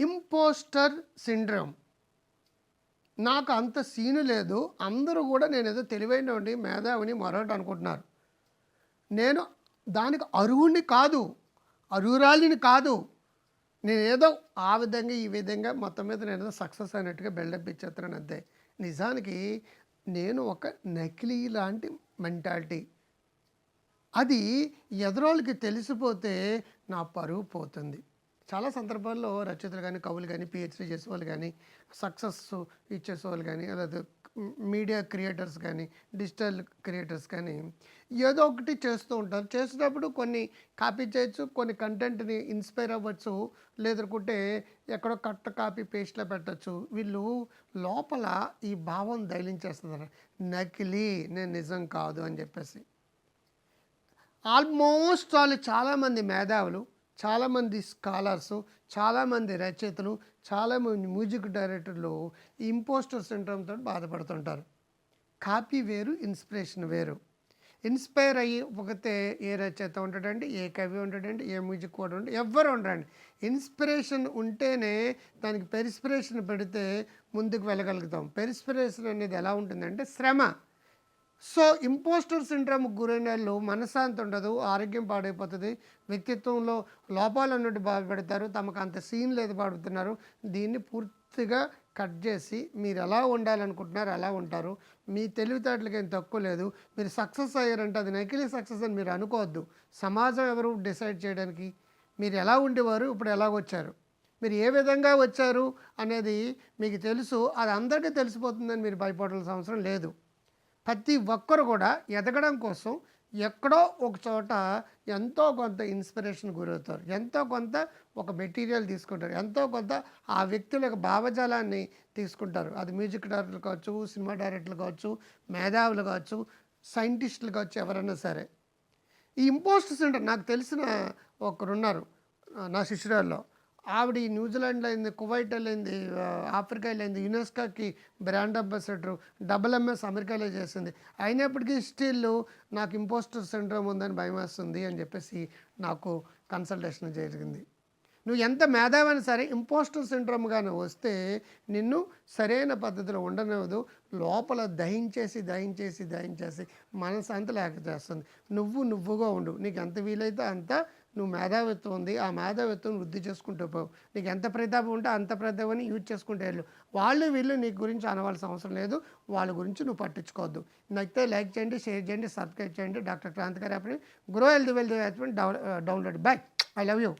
Impostor syndrome. నాకు అంత scene లేదు. అందరూ కూడా నేను ఏదో తెలివైనవండి మేధావిని మరొకటి అనుకుంటున్నారు. నేను దానికి అర్హుణ్ణి కాదు అర్హురాలిని కాదు. నేనేదో ఆ విధంగా ఈ విధంగా మొత్తం మీద నేను ఏదో సక్సెస్ అయినట్టుగా బిల్డప్ ఇచ్చేస్తున్నాను అంతే. నిజానికి నేను ఒక నకిలీ లాంటి మెంటాలిటీ. అది ఎదురోళ్ళకి తెలిసిపోతే నా పరువు పోతుంది. చాలా సందర్భాల్లో రచయితలు కానీ కవులు కానీ పిహెచ్డీ చేసేవాళ్ళు కానీ సక్సెస్ ఇచ్చేసేవాళ్ళు కానీ లేదా మీడియా క్రియేటర్స్ కానీ డిజిటల్ క్రియేటర్స్ కానీ ఏదో ఒకటి చేస్తూ ఉంటారు. చేసేటప్పుడు కొన్ని కాపీ చేయొచ్చు కొన్ని కంటెంట్ని ఇన్స్పైర్ అవ్వచ్చు లేదనుకుంటే ఎక్కడో కట్ట కాపీ పేస్ట్లో పెట్టచ్చు. వీళ్ళు లోపల ఈ భావం దయలించేస్తున్నారు. నకిలీ నేను నిజం కాదు అని చెప్పేసి. ఆల్మోస్ట్ వాళ్ళు చాలామంది మేధావులు చాలామంది స్కాలర్స్ చాలామంది రచయితలు చాలామంది మ్యూజిక్ డైరెక్టర్లు ఇంపోస్టర్ సిండ్రోమ్తో బాధపడుతుంటారు. కాపీ వేరు ఇన్స్పిరేషన్ వేరు. ఇన్స్పైర్ అయ్యి ఒకతే ఏ రచయిత ఉంటాడండి ఏ కవి ఉంటాడండి ఏ మ్యూజిక్ కూడా ఉండండి ఎవ్వరు ఉండరండి. ఇన్స్పిరేషన్ ఉంటేనే దానికి పెరిస్పిరేషన్ పెడితే ముందుకు వెళ్ళగలుగుతాం. పెరిస్పిరేషన్ అనేది ఎలా ఉంటుందంటే శ్రమ. సో ఇంపోస్టర్ సిండ్రమ్ గురైన వాళ్ళు మనశ్శాంతి ఉండదు ఆరోగ్యం పాడైపోతుంది వ్యక్తిత్వంలో లోపాలు అన్నట్టు బాధపడతారు తమకు అంత సీన్ లేదు పాడుతున్నారు. దీన్ని పూర్తిగా కట్ చేసి మీరు ఎలా ఉండాలనుకుంటున్నారు అలా ఉంటారు. మీ తెలివితేటలకి ఏం తక్కువ లేదు. మీరు సక్సెస్ అయ్యారంటే అది నకిలీ సక్సెస్ అని మీరు అనుకోవద్దు. సమాజం ఎవరు డిసైడ్ చేయడానికి? మీరు ఎలా ఉండేవారు? ఇప్పుడు ఎలా వచ్చారు మీరు ఏ విధంగా వచ్చారు అనేది మీకు తెలుసు. అది అందరికీ తెలిసిపోతుందని మీరు భయపడాల్సిన అవసరం లేదు. ప్రతి ఒక్కరు కూడా ఎదగడం కోసం ఎక్కడో ఒక చోట ఎంతో కొంత ఇన్స్పిరేషన్ గురవుతారు. ఎంతో కొంత ఒక మెటీరియల్ తీసుకుంటారు. ఎంతో కొంత ఆ వ్యక్తుల యొక్క భావజాలాన్ని తీసుకుంటారు. అది మ్యూజిక్ డైరెక్టర్లు కావచ్చు సినిమా డైరెక్టర్లు కావచ్చు మేధావులు కావచ్చు సైంటిస్టులు కావచ్చు ఎవరైనా సరే. ఈ ఇంపోస్టర్స్ ఉంటారు నాకు తెలిసిన ఒకరున్నారు నా శిష్యురాల్లో. ఆవిడ ఈ న్యూజిలాండ్లో అయింది కువైట్ వెళ్ళింది ఆఫ్రికా వెళ్ళింది యునెస్కోకి బ్రాండ్ అంబాసిడర్ డబుల్ ఎంఎస్ అమెరికాలో చేసింది. అయినప్పటికీ స్టిల్ నాకు ఇంపోస్టర్ సిండ్రోమ్ ఉందని భయం వేస్తుంది అని చెప్పేసి నాకు కన్సల్టేషన్ జరిగింది. నువ్వు ఎంత మేధావైనా సరే ఇంపోస్టర్ సిండ్రోమ్గానే వస్తే నిన్ను సరైన పద్ధతిలో ఉండనివ్వదు. లోపల దహించేసి దహించేసి దహించేసి మనసు అంత లేక చేస్తుంది. నువ్వు నువ్వుగా ఉండు. నీకు ఎంత వీలైతే అంత నువ్వు మేధావిత్వం ఉంది ఆ మేధావిత్వం వృద్ధి చేసుకుంటూ పోవు. నీకు ఎంత ప్రతాపం ఉంటే అంత ప్రతాపాన్ని యూజ్ చేసుకుంటే వెళ్ళు. వాళ్ళు వీళ్ళు నీ గురించి అనవలసిన అవసరం లేదు. వాళ్ళ గురించి నువ్వు పట్టించుకోవద్దు. నచ్చితే లైక్ చేయండి షేర్ చేయండి సబ్స్క్రైబ్ చేయండి. డాక్టర్ క్రాంతికారి అప్పుడు grow health wealth download. Bye I love you